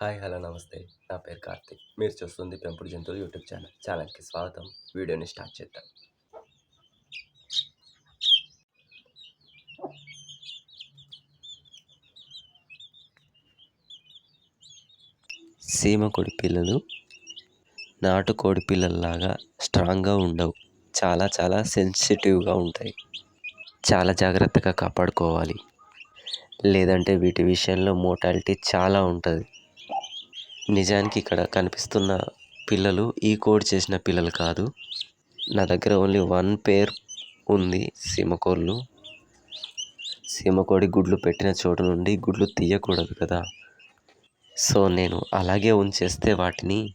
Hi hello నమస్తే. నా పేరు కార్తిక్. మీరు చూస్తుంది పెంపుడు జంతువులు యూట్యూబ్ ఛానల్. ఛానల్కి స్వాగతం. వీడియోని స్టార్ట్ చేద్దాం. సీమ కోడి పిల్లలు నాటుకోడి పిల్లల్లాగా స్ట్రాంగ్గా ఉండవు. చాలా చాలా సెన్సిటివ్గా ఉంటాయి. చాలా జాగ్రత్తగా కాపాడుకోవాలి. లేదంటే వీటి విషయంలో మోటాలిటీ చాలా ఉంటుంది. నిజానికి ఇక్కడ కనిపిస్తున్న పిల్లలు ఈ కోడ్ చేసిన పిల్లలు కాదు. నా దగ్గర ఓన్లీ వన్ పేర్ ఉంది సీమకోళ్ళు సీమకోడి గుడ్లు పెట్టిన చోటు నుండి గుడ్లు తీయకూడదు కదా. సో నేను అలాగే ఉంచేస్తే వాటిని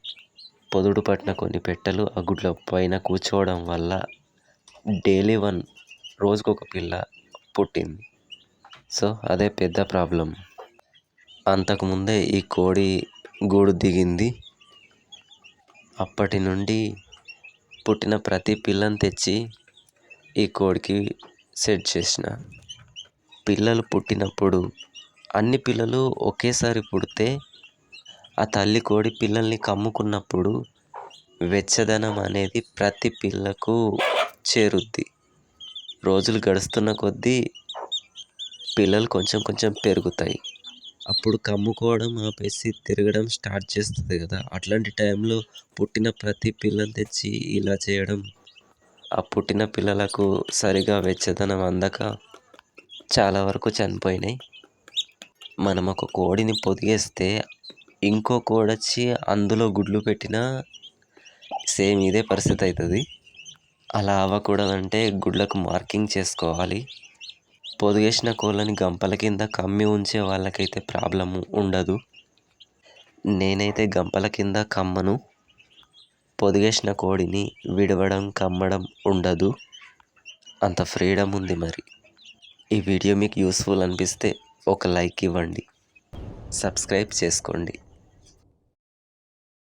పొదుడు పట్టిన కొన్ని పెట్టెలు ఆ గుడ్ల పైన కూర్చోవడం వల్ల డైలీ వన్ రోజుకొక పిల్ల పుట్టింది. సో అదే పెద్ద ప్రాబ్లం. అంతకుముందే ఈ కోడి గూడు దిగింది. అప్పటి నుండి పుట్టిన ప్రతి పిల్లని తెచ్చి ఈ కోడికి సెట్ చేసిన. పిల్లలు పుట్టినప్పుడు అన్ని పిల్లలు ఒకేసారి పుడితే ఆ తల్లి కోడి పిల్లల్ని కమ్ముకున్నప్పుడు వెచ్చదనం అనేది ప్రతి పిల్లకు చేరుద్ది. రోజులు గడుస్తున్న కొద్దీ పిల్లలు కొంచెం కొంచెం పెరుగుతాయి. అప్పుడు కమ్ముకోవడం ఆపేసి తిరగడం స్టార్ట్ చేస్తుంది కదా. అట్లాంటి టైంలో పుట్టిన ప్రతి పిల్లని తెచ్చి ఇలా చేయడం. ఆ పుట్టిన పిల్లలకు సరిగా వెచ్చదనం అందక చాలా వరకు చనిపోయినాయి. మనం ఒక కోడిని పొదిగేస్తే ఇంకో కోడి వచ్చి అందులో గుడ్లు పెట్టినా సేమ్ ఇదే పరిస్థితి అవుతుంది. అలా అవ్వకూడదంటే గుడ్లకు మార్కింగ్ చేసుకోవాలి. పొదిగేసిన కోళ్ళని గంపల కింద కమ్మి ఉంచే వాళ్ళకైతే ప్రాబ్లము ఉండదు. నేనైతే గంపల కింద కమ్మను పొదిగేసిన కోడిని విడవడం కమ్మడం ఉండదు. అంత ఫ్రీడమ్ ఉంది మరి. ఈ వీడియో మీకు యూస్ఫుల్ అనిపిస్తే ఒక లైక్ ఇవ్వండి. సబ్స్క్రైబ్ చేసుకోండి.